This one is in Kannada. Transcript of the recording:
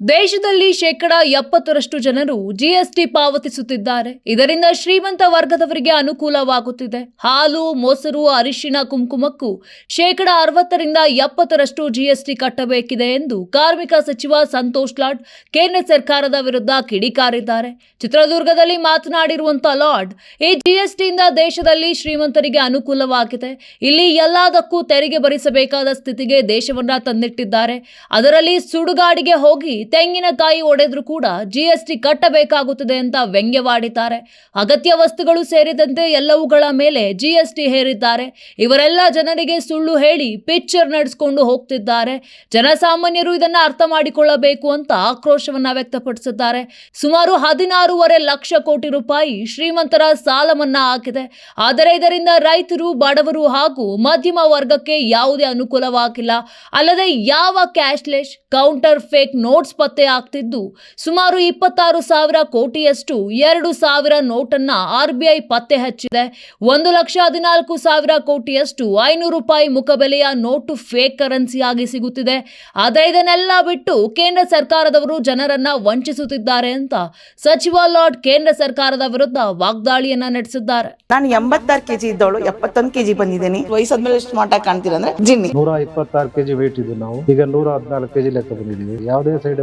ದೇಶದಲ್ಲಿ ಶೇಕಡ ಎಪ್ಪತ್ತರಷ್ಟು ಜನರು ಜಿಎಸ್ಟಿ ಪಾವತಿಸುತ್ತಿದ್ದಾರೆ. ಇದರಿಂದ ಶ್ರೀಮಂತ ವರ್ಗದವರಿಗೆ ಅನುಕೂಲವಾಗುತ್ತಿದೆ. ಹಾಲು, ಮೊಸರು ಅರಿಶಿನ ಕುಂಕುಮಕ್ಕೂ ಶೇಕಡ ಅರವತ್ತರಿಂದ ಎಪ್ಪತ್ತರಷ್ಟು ಜಿಎಸ್ಟಿ ಕಟ್ಟಬೇಕಿದೆ ಎಂದು ಕಾರ್ಮಿಕ ಸಚಿವ ಸಂತೋಷ್ ಲಾಡ್ ಕೇಂದ್ರ ಸರ್ಕಾರದ ವಿರುದ್ಧ ಕಿಡಿಕಾರಿದ್ದಾರೆ. ಚಿತ್ರದುರ್ಗದಲ್ಲಿ ಮಾತನಾಡಿರುವಂತಹ ಲಾಡ್, ಈ ಜಿಎಸ್ಟಿಯಿಂದ ದೇಶದಲ್ಲಿ ಶ್ರೀಮಂತರಿಗೆ ಅನುಕೂಲವಾಗಿದೆ. ಇಲ್ಲಿ ಎಲ್ಲದಕ್ಕೂ ತೆರಿಗೆ ಭರಿಸಬೇಕಾದ ಸ್ಥಿತಿಗೆ ದೇಶವನ್ನ ತಂದಿಟ್ಟಿದ್ದಾರೆ. ಅದರಲ್ಲಿ ಸುಡುಗಾಡಿಗೆ ಹೋಗಿ ತೆಂಗಿನಕಾಯಿ ಒಡೆದ್ರು ಕೂಡ ಜಿಎಸ್ಟಿ ಕಟ್ಟಬೇಕಾಗುತ್ತದೆ ಅಂತ ವ್ಯಂಗ್ಯವಾಡಿದ್ದಾರೆ. ಅಗತ್ಯ ವಸ್ತುಗಳು ಸೇರಿದಂತೆ ಎಲ್ಲವುಗಳ ಮೇಲೆ ಜಿಎಸ್ಟಿ ಹೇರಿದ್ದಾರೆ. ಇವರೆಲ್ಲ ಜನರಿಗೆ ಸುಳ್ಳು ಹೇಳಿ ಪಿಕ್ಚರ್ ನಡೆಸಿಕೊಂಡು ಹೋಗ್ತಿದ್ದಾರೆ. ಜನಸಾಮಾನ್ಯರು ಇದನ್ನ ಅರ್ಥ ಮಾಡಿಕೊಳ್ಳಬೇಕು ಅಂತ ಆಕ್ರೋಶವನ್ನು ವ್ಯಕ್ತಪಡಿಸಿದ್ದಾರೆ. ಸುಮಾರು ಹದಿನಾರೂವರೆ ಲಕ್ಷ ಕೋಟಿ ರೂಪಾಯಿ ಶ್ರೀಮಂತರ ಸಾಲ ಮನ್ನಾ ಆಗಿದೆ. ಆದರೆ ಇದರಿಂದ ರೈತರು, ಬಡವರು ಹಾಗೂ ಮಧ್ಯಮ ವರ್ಗಕ್ಕೆ ಯಾವುದೇ ಅನುಕೂಲವಾಗಿಲ್ಲ. ಅಲ್ಲದೆ ಯಾವ ಕ್ಯಾಶ್ಲೆಸ್ ಕೌಂಟರ್ ಫೇಕ್ ನೋಟ್ಸ್ ಪತ್ತೆ ಆಗ್ತಿದ್ದು. ಸುಮಾರು ಇಪ್ಪತ್ತಾರು ಸಾವಿರ ಕೋಟಿಯಷ್ಟು ಎರಡು ಸಾವಿರ ನೋಟನ್ನ ಆರ್ಬಿಐ ಐ ಪತ್ತೆ ಹಚ್ಚಿದೆ. ಒಂದು ಲಕ್ಷ ಹದಿನಾಲ್ಕು ಸಾವಿರ ಕೋಟಿಯಷ್ಟು ಐನೂರು ರೂಪಾಯಿ ಮುಖಬೆಲೆಯ ನೋಟು ಫೇಕ್ ಕರೆನ್ಸಿಯಾಗಿ ಸಿಗುತ್ತಿದೆ. ಆದರೆ ಇದನ್ನೆಲ್ಲ ಬಿಟ್ಟು ಕೇಂದ್ರ ಸರ್ಕಾರದವರು ಜನರನ್ನ ವಂಚಿಸುತ್ತಿದ್ದಾರೆ ಅಂತ ಸಚಿವ ಲಾರ್ಡ್ ಕೇಂದ್ರ ಸರ್ಕಾರದ ವಿರುದ್ಧ ವಾಗ್ದಾಳಿಯನ್ನ ನಡೆಸಿದ್ದಾರೆ. ನಾನು ಎಂಬತ್ತಾರು ಕೆಜಿ ಇದ್ದವಳು ಎಪ್ಪತ್ತೊಂದು ಕೆಜಿ ಬಂದಿದ್ದೀನಿ. ವಯಸ್ಸಾದ್ಮೇಲೆ ಸ್ಮಾರ್ಟ್ ಆಗಿ ಕಾಣ್ತೀರ ಅಂದ್ರೆ ಜಿನ್ನಿ. ನೂರ ಇಪ್ಪತ್ತಾರು ಕೆಜಿ ವೇಟ್ ಇದ್ದು ನಾವು. ಈಗ ನೂರ ಹದಿನಾಲ್ಕು ಕೆಜಿ ಲೆಕ್ಕ ಬಂದಿದ್ದೀವಿ. ಯಾವುದೇ ಸೈಡ್